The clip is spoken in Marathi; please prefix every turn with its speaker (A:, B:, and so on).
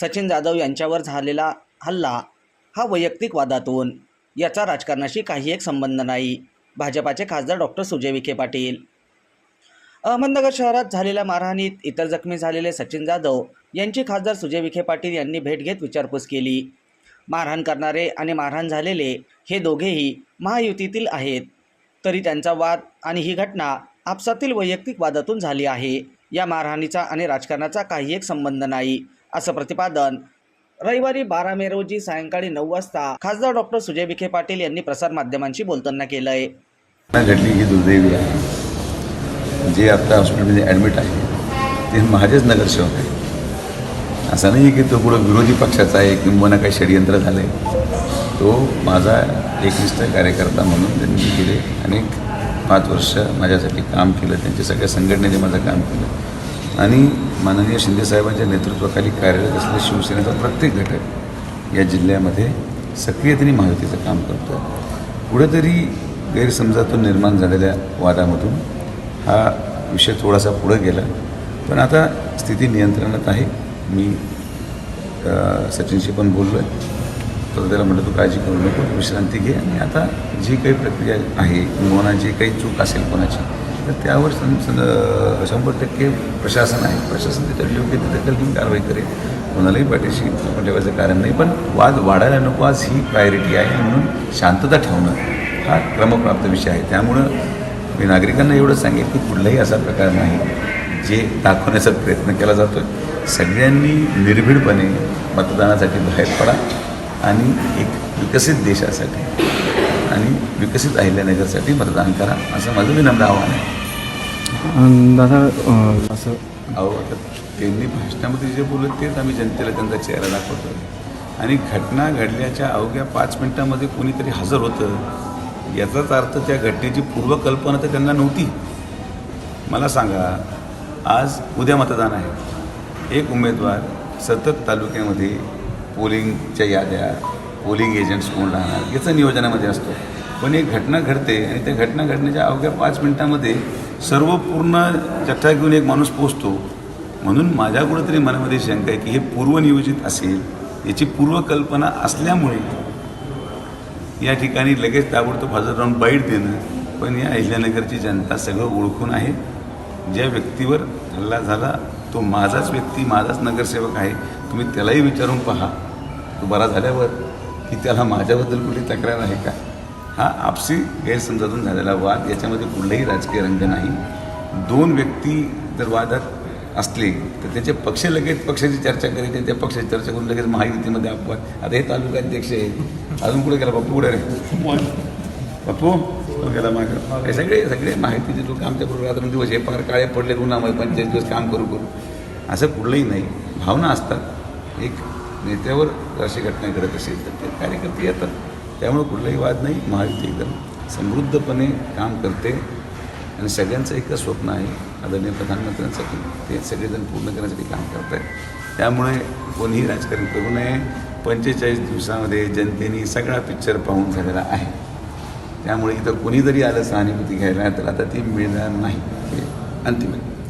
A: सचिन जाधव यांच्यावर झालेला हल्ला हा वैयक्तिक वादातून. याचा राजकारणाशी काही एक संबंध नाही भाजपाचे खासदार डॉक्टर सुजय विखे पाटील. अहमदनगर शहरात झालेल्या मारहाणीत इतर जखमी झालेले सचिन जाधव यांची खासदार सुजय विखे पाटील यांनी भेट घेत विचारपूस केली. मारहाण करणारे आणि मारहाण झालेले हे दोघेही महायुतीतील आहेत. तरी त्यांचा वाद आणि ही घटना आपसातील वैयक्तिक वादातून झाली आहे. या मारहाणीचा आणि राजकारणाचा काही एक संबंध नाही असं प्रतिपादन. रविवारी बारा मे रोजी सायंकाळी नऊ वाजता खासदार डॉक्टर सुजय विखे पाटील यांनी प्रसारमाध्यमांशी बोलताना
B: केलंय. घडली ही दुर्दैवी आहे. जे आता हॉस्पिटलमध्ये ॲडमिट आहे ते माझेच नगरसेवक आहे असं नाही की तो पुढं विरोधी पक्षाचा आहे किंवा काही षडयंत्र झालं आहे तो माझा एकनिष्ठ कार्यकर्ता म्हणून त्यांनी गेले अनेक पाच वर्ष माझ्यासाठी काम केलं त्यांच्या सगळ्या संघटनेने माझं काम केलं. आणि माननीय शिंदेसाहेबांच्या नेतृत्वाखाली कार्यरत असलेल्या शिवसेनेचा प्रत्येक घटक या जिल्ह्यामध्ये सक्रियतेने महायुतीचं काम करतो कुठेतरी गैरसमजातून निर्माण झालेल्या वादामधून हा विषय थोडासा पुढं गेला. पण आता स्थिती नियंत्रणात आहे. मी सचिनशी पण बोललो आहे तर त्याला म्हटलं तू काळजी करू नको विश्रांती घे. आणि आता जी काही प्रक्रिया आहे किंवा जी काही चूक असेल कोणाची तर त्यावर सं- सं- शंभर टक्के प्रशासन आहे. प्रशासन त्याच्यावर योग्य ते दखल घेऊन कारवाई करेल. कोणालाही पाठीशी आपण ठेवायचं कारण नाही. पण वाद वाढायला नको. आज ही प्रायोरिटी आहे म्हणून शांतता ठेवणं हा क्रमप्राप्त विषय आहे. त्यामुळं मी नागरिकांना एवढं सांगेन की कुठलाही असा प्रकार नाही जे दाखवण्याचा प्रयत्न केला जातो सगळ्यांनी निर्भीडपणे मतदानासाठी बाहेर पडा आणि एक विकसित देशासाठी आणि विकसित अहिल्यानगरसाठी मतदान करा असं माझं विनम्र आव्हान आहे.
C: दादा असं
B: अहो आता त्यांनी भाषणामध्ये जे बोलले तेच आम्ही जनतेला त्यांचा चेहरा दाखवतो आणि घटना घडल्याच्या अवघ्या पाच मिनिटामध्ये कोणीतरी हजर होतं याचाच अर्थ त्या घटनेची पूर्वकल्पना तर त्यांना नव्हती. मला सांगा आज उद्या मतदान आहे. एक उमेदवार सतत तालुक्यामध्ये पोलिंगच्या याद्या पोलिंग एजंट्स कोण राहणार याचं नियोजनामध्ये असतो. पण एक घटना घडते आणि त्या घटना घडण्याच्या अवघ्या पाच मिनिटामध्ये सर्व पूर्ण जठ्ठा घेऊन एक माणूस पोचतो म्हणून माझ्या कुठंतरी मनामध्ये शंका आहे की हे पूर्वनियोजित असेल याची पूर्वकल्पना असल्यामुळे या ठिकाणी लगेच ताबडतोब हजर राहून बाईट देणं पण या अहिल्यानगरची जनता सगळं ओळखून आहे. ज्या व्यक्तीवर हल्ला झाला तो माझाच व्यक्ती माझाच नगरसेवक आहे. तुम्ही त्यालाही विचारून पहा. तो बरा झाल्यावर की त्याला माझ्याबद्दल कुठली तक्रार आहे का? हा आपसी गैरसमजातून झालेला वाद याच्यामध्ये कुठलाही राजकीय रंग नाही. दोन व्यक्ती जर वादात असले तर त्याचे पक्ष लगेच पक्षाची चर्चा करायची त्या पक्षाची चर्चा करून लगेच महायुतीमध्ये अपवाद. आता हे तालुकाध्यक्ष आहे अजून कुठे गेला? बापू कुठे रे? बापू? गेला मागं? हे सगळे सगळे माहितीचे लोक आमच्याबरोबर बरोबर दिवस हे फार काळे पडले उन्हामध्ये पंचेचाळीस दिवस काम करू करू. असं कुठलंही नाही. भावना असतात. एक नेत्यावर अशी घटना घडत असेल तर ते कार्यकर्ते येतात. त्यामुळे कुठलाही वाद नाही. महायुती एकदम समृद्धपणे काम करते. आणि सगळ्यांचं एकच स्वप्न आहे आदरणीय प्रधानमंत्र्यांसाठी ते सगळेजण पूर्ण करण्यासाठी काम करत आहेत त्यामुळे कोणीही राजकारण करू नये. पंचेचाळीस दिवसामध्ये जनतेने सगळा पिक्चर पाहून झालेला आहे. त्यामुळे इथं कोणी जरी आलं सहानुभूती घ्यायला तर आता ती मिळणार नाही. हे अंतिम आहे.